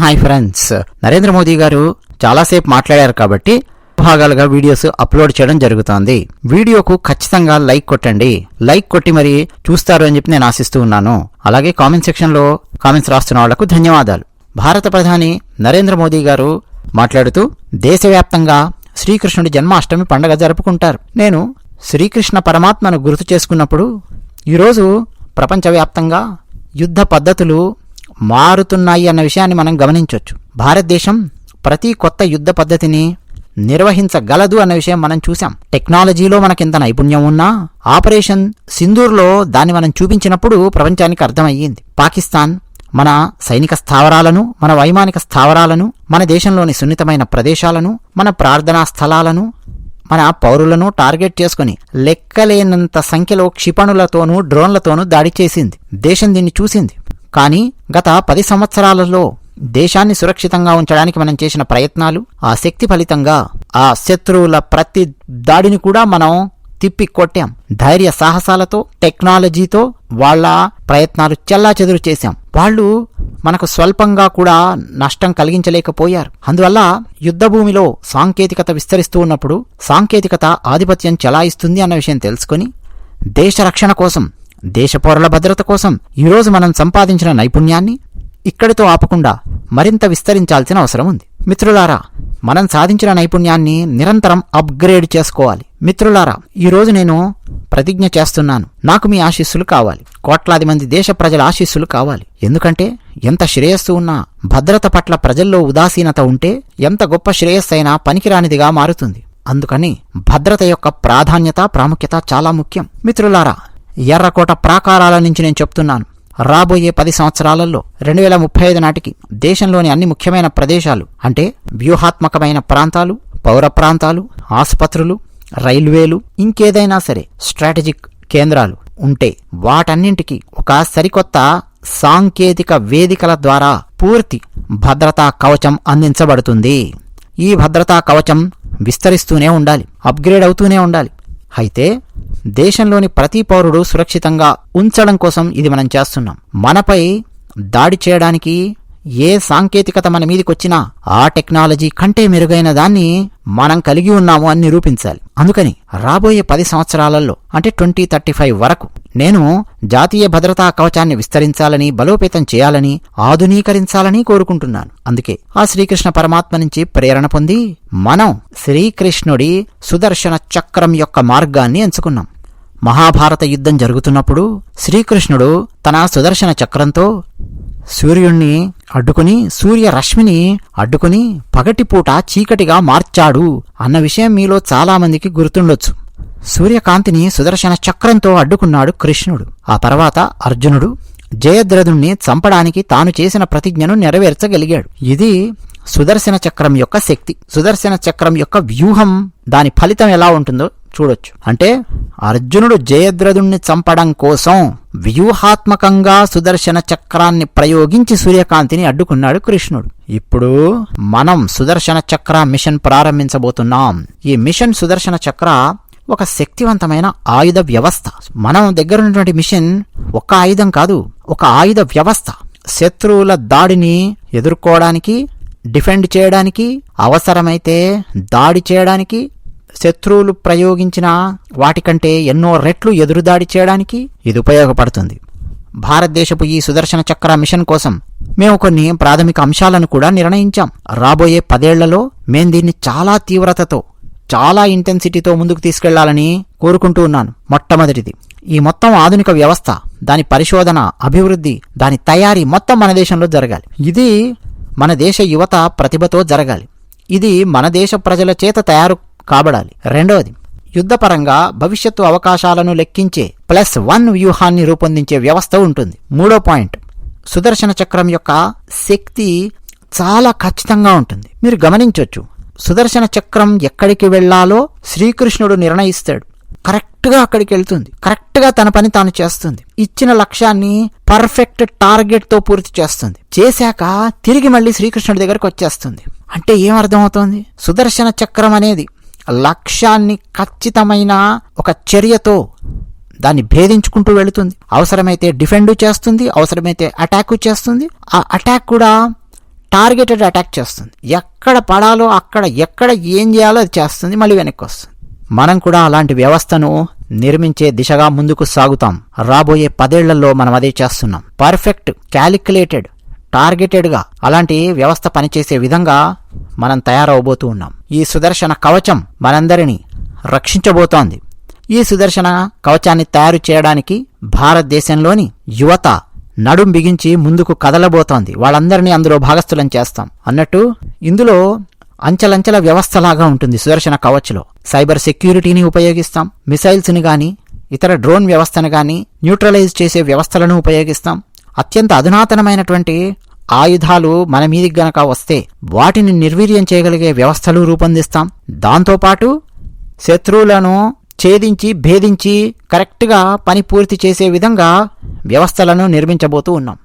Hi friends Narendra Modi గారు చాలాసేపు మాట్లాడారు కాబట్టి భాగాలుగా వీడియోస్ అప్లోడ్ చేయడం జరుగుతోంది. వీడియోకు ఖచ్చితంగా లైక్ కొట్టండి. లైక్ కొట్టి మరి చూస్తారు అని చెప్పి నేను ఆశిస్తూ ఉన్నాను. అలాగే కామెంట్ సెక్షన్లో కామెంట్స్ రాస్తున్న వాళ్ళకు ధన్యవాదాలు. భారత ప్రధాని నరేంద్ర మోదీ గారు మాట్లాడుతూ దేశవ్యాప్తంగా శ్రీకృష్ణుడి జన్మాష్టమి పండగ జరుపుకుంటారు. నేను శ్రీకృష్ణ పరమాత్మను గుర్తు చేసుకున్నప్పుడు ఈరోజు ప్రపంచవ్యాప్తంగా యుద్ధ పద్ధతులు మారుతున్నాయి అన్న విషయాన్ని మనం గమనించవచ్చు భారతదేశం ప్రతి కొత్త యుద్ధ పద్ధతిని నిర్వహించగలదు అన్న విషయం మనం చూసాం టెక్నాలజీలో మనకింత నైపుణ్యం ఉన్నా ఆపరేషన్ సింధూర్లో దాన్ని మనం చూపించినప్పుడు ప్రపంచానికి అర్థమయ్యింది. పాకిస్తాన్ మన సైనిక స్థావరాలను మన వైమానిక స్థావరాలను మన దేశంలోని సున్నితమైన ప్రదేశాలను మన ప్రార్థనా స్థలాలను మన పౌరులను టార్గెట్ చేసుకుని లెక్కలేనంత సంఖ్యలో క్షిపణులతోనూ డ్రోన్లతోనూ దాడి చేసింది. దేశం దీన్ని చూసింది. కానీ గత పది సంవత్సరాలలో దేశాన్ని సురక్షితంగా ఉంచడానికి మనం చేసిన ప్రయత్నాలు ఆ శక్తి ఫలితంగా ఆ శత్రువుల ప్రతి దాడిని కూడా మనం తిప్పి కొట్టాం ధైర్య సాహసాలతో టెక్నాలజీతో వాళ్ళ ప్రయత్నాలు చెల్లా చెదురు చేశాం. వాళ్ళు మనకు స్వల్పంగా కూడా నష్టం కలిగించలేకపోయారు. అందువల్ల యుద్ధభూమిలో సాంకేతికత విస్తరిస్తూ ఉన్నప్పుడు సాంకేతికత ఆధిపత్యం చెలాయిస్తుంది అన్న విషయం తెలుసుకొని దేశ రక్షణ కోసం దేశ పౌరుల భద్రత కోసం ఈరోజు మనం సంపాదించిన నైపుణ్యాన్ని ఇక్కడితో ఆపకుండా మరింత విస్తరించాల్సిన అవసరం ఉంది. మిత్రులారా మనం సాధించిన నైపుణ్యాన్ని నిరంతరం అప్గ్రేడ్ చేసుకోవాలి. మిత్రులారా ఈరోజు నేను ప్రతిజ్ఞ చేస్తున్నాను. నాకు మీ ఆశీస్సులు కావాలి. కోట్లాది మంది దేశ ప్రజల ఆశీస్సులు కావాలి. ఎందుకంటే ఎంత శ్రేయస్సు ఉన్నా భద్రత పట్ల ప్రజల్లో ఉదాసీనత ఉంటే ఎంత గొప్ప శ్రేయస్సు అయినా పనికిరానిదిగా మారుతుంది. అందుకని భద్రత యొక్క ప్రాధాన్యత ప్రాముఖ్యత చాలా ముఖ్యం. మిత్రులారా ఎర్రకోట ప్రాకారాల నుంచి నేను చెప్తున్నాను. రాబోయే పది సంవత్సరాలలో రెండు వేల ముప్పై ఐదు నాటికి దేశంలోని అన్ని ముఖ్యమైన ప్రదేశాలు అంటే వ్యూహాత్మకమైన ప్రాంతాలు పౌర ప్రాంతాలు ఆసుపత్రులు రైల్వేలు ఇంకేదైనా సరే స్ట్రాటజిక్ కేంద్రాలు ఉంటే వాటన్నింటికి ఒక సరికొత్త సాంకేతిక వేదికల ద్వారా పూర్తి భద్రతా కవచం అందించబడుతుంది. ఈ భద్రతా కవచం విస్తరిస్తూనే ఉండాలి అప్గ్రేడ్ అవుతూనే ఉండాలి. అయితే దేశంలోని ప్రతి పౌరుడు సురక్షితంగా ఉంచడం కోసం ఇది మనం చేస్తున్నాం. మనపై దాడి చేయడానికి ఏ సాంకేతికత మన మీదకొచ్చినా ఆ టెక్నాలజీ కంటే మెరుగైన దాన్ని మనం కలిగి ఉన్నాము అని నిరూపించాలి. అందుకని రాబోయే పది సంవత్సరాలలో అంటే ట్వంటీ థర్టీ ఫైవ్ వరకు నేను జాతీయ భద్రతా కవచాన్ని విస్తరించాలని బలోపేతం చేయాలని ఆధునీకరించాలని కోరుకుంటున్నాను. అందుకే ఆ శ్రీకృష్ణ పరమాత్మ నుంచి ప్రేరణ పొంది మనం శ్రీకృష్ణుడి సుదర్శన చక్రం యొక్క మార్గాన్ని ఎంచుకున్నాం. మహాభారత యుద్ధం జరుగుతున్నప్పుడు శ్రీకృష్ణుడు తన సుదర్శన చక్రంతో సూర్యుణ్ణి అడ్డుకుని సూర్యరశ్మిని అడ్డుకుని పగటిపూట చీకటిగా మార్చాడు అన్న విషయం మీలో చాలామందికి గుర్తుండొచ్చు. సూర్యకాంతిని సుదర్శన చక్రంతో అడ్డుకున్నాడు కృష్ణుడు. ఆ తర్వాత అర్జునుడు జయద్రథుణ్ణి చంపడానికి తాను చేసిన ప్రతిజ్ఞను నెరవేర్చగలిగాడు. ఇది సుదర్శన చక్రం యొక్క శక్తి. సుదర్శన చక్రం యొక్క వ్యూహం దాని ఫలితం ఎలా ఉంటుందో చూడొచ్చు. అంటే అర్జునుడు జయద్రథుణ్ణి చంపడం కోసం వ్యూహాత్మకంగా సుదర్శన చక్రాన్ని ప్రయోగించి సూర్యకాంతిని అడ్డుకున్నాడు కృష్ణుడు. ఇప్పుడు మనం సుదర్శన చక్ర మిషన్ ప్రారంభించబోతున్నాం. ఈ మిషన్ సుదర్శన చక్ర ఒక శక్తివంతమైన ఆయుధ వ్యవస్థ. మనం దగ్గర ఉన్నటువంటి మిషన్ ఒక ఆయుధం కాదు ఒక ఆయుధ వ్యవస్థ. శత్రువుల దాడిని ఎదుర్కోవడానికి డిఫెండ్ చేయడానికి అవసరమైతే దాడి చేయడానికి శత్రువులు ప్రయోగించిన వాటికంటే ఎన్నో రెట్లు ఎదురుదాడి చేయడానికి ఇది ఉపయోగపడుతుంది. భారతదేశపు ఈ సుదర్శన చక్ర మిషన్ కోసం మేము కొన్ని ప్రాథమిక అంశాలను కూడా నిర్ణయించాం. రాబోయే పదేళ్ళలో మేం దీన్ని చాలా తీవ్రతతో చాలా ఇంటెన్సిటీతో ముందుకు తీసుకెళ్ళాలని కోరుకుంటూ ఉన్నాను. మొట్టమొదటిది ఈ మొత్తం ఆధునిక వ్యవస్థ దాని పరిశోధన అభివృద్ధి దాని తయారీ మొత్తం మన దేశంలో జరగాలి. ఇది మన దేశ యువత ప్రతిభతో జరగాలి. ఇది మన దేశ ప్రజల చేత తయారు కాబడాలి. రెండవది యుద్ధపరంగా భవిష్యత్తు అవకాశాలను లెక్కించే ప్లస్ వన్ వ్యూహాన్ని రూపొందించే వ్యవస్థ ఉంటుంది. మూడో పాయింట్ సుదర్శన చక్రం యొక్క శక్తి చాలా ఖచ్చితంగా ఉంటుంది. మీరు గమనించవచ్చు సుదర్శన చక్రం ఎక్కడికి వెళ్ళాలో శ్రీకృష్ణుడు నిర్ణయిస్తాడు. కరెక్ట్గా అక్కడికి వెళ్తుంది. కరెక్ట్గా తన పని తాను చేస్తుంది. ఇచ్చిన లక్ష్యాన్ని పర్ఫెక్ట్ టార్గెట్తో పూర్తి చేస్తుంది. చేశాక తిరిగి మళ్ళీ శ్రీకృష్ణుడి దగ్గరకు వచ్చేస్తుంది. అంటే ఏం అర్థమవుతోంది సుదర్శన చక్రం అనేది లక్ష్యాన్ని ఖచ్చితమైన ఒక చర్యతో దాన్ని భేదించుకుంటూ వెళుతుంది. అవసరమైతే డిఫెండ్ చేస్తుంది అవసరమైతే అటాక్ చేస్తుంది. ఆ అటాక్ కూడా టార్గెటెడ్ అటాక్ చేస్తుంది. ఎక్కడ పడాలో అక్కడ ఎక్కడ ఏం చేయాలో అది చేస్తుంది మళ్ళీ వెనక్కి వస్తుంది. మనం కూడా అలాంటి వ్యవస్థను నిర్మించే దిశగా ముందుకు సాగుతాం. రాబోయే పదేళ్ళలో మనం అదే చేస్తున్నాం. పర్ఫెక్ట్ క్యాలిక్యులేటెడ్ టార్గెటెడ్గా అలాంటి వ్యవస్థ పనిచేసే విధంగా మనం తయారవబోతూ ఉన్నాం. ఈ సుదర్శన కవచం మనందరినీ రక్షించబోతోంది. ఈ సుదర్శన కవచాన్ని తయారు చేయడానికి భారతదేశంలోని యువత నడుం బిగించి ముందుకు కదలబోతోంది. వాళ్ళందరినీ అందులో భాగస్థులం చేస్తాం. అన్నట్టు ఇందులో అంచెలంచెల వ్యవస్థలాగా ఉంటుంది సుదర్శన కవచ్లో. సైబర్ సెక్యూరిటీని ఉపయోగిస్తాం. మిసైల్స్ని కానీ ఇతర డ్రోన్ వ్యవస్థను కానీ న్యూట్రలైజ్ చేసే వ్యవస్థలను ఉపయోగిస్తాం. అత్యంత అధునాతనమైనటువంటి ఆయుధాలు మన మీదికి గనక వస్తే వాటిని నిర్వీర్యం చేయగలిగే వ్యవస్థలు రూపొందిస్తాం. దాంతోపాటు శత్రువులను ఛేదించి భేదించి కరెక్ట్గా పని పూర్తి చేసే విధంగా వ్యవస్థలను నిర్మించబోతూ ఉన్నాం.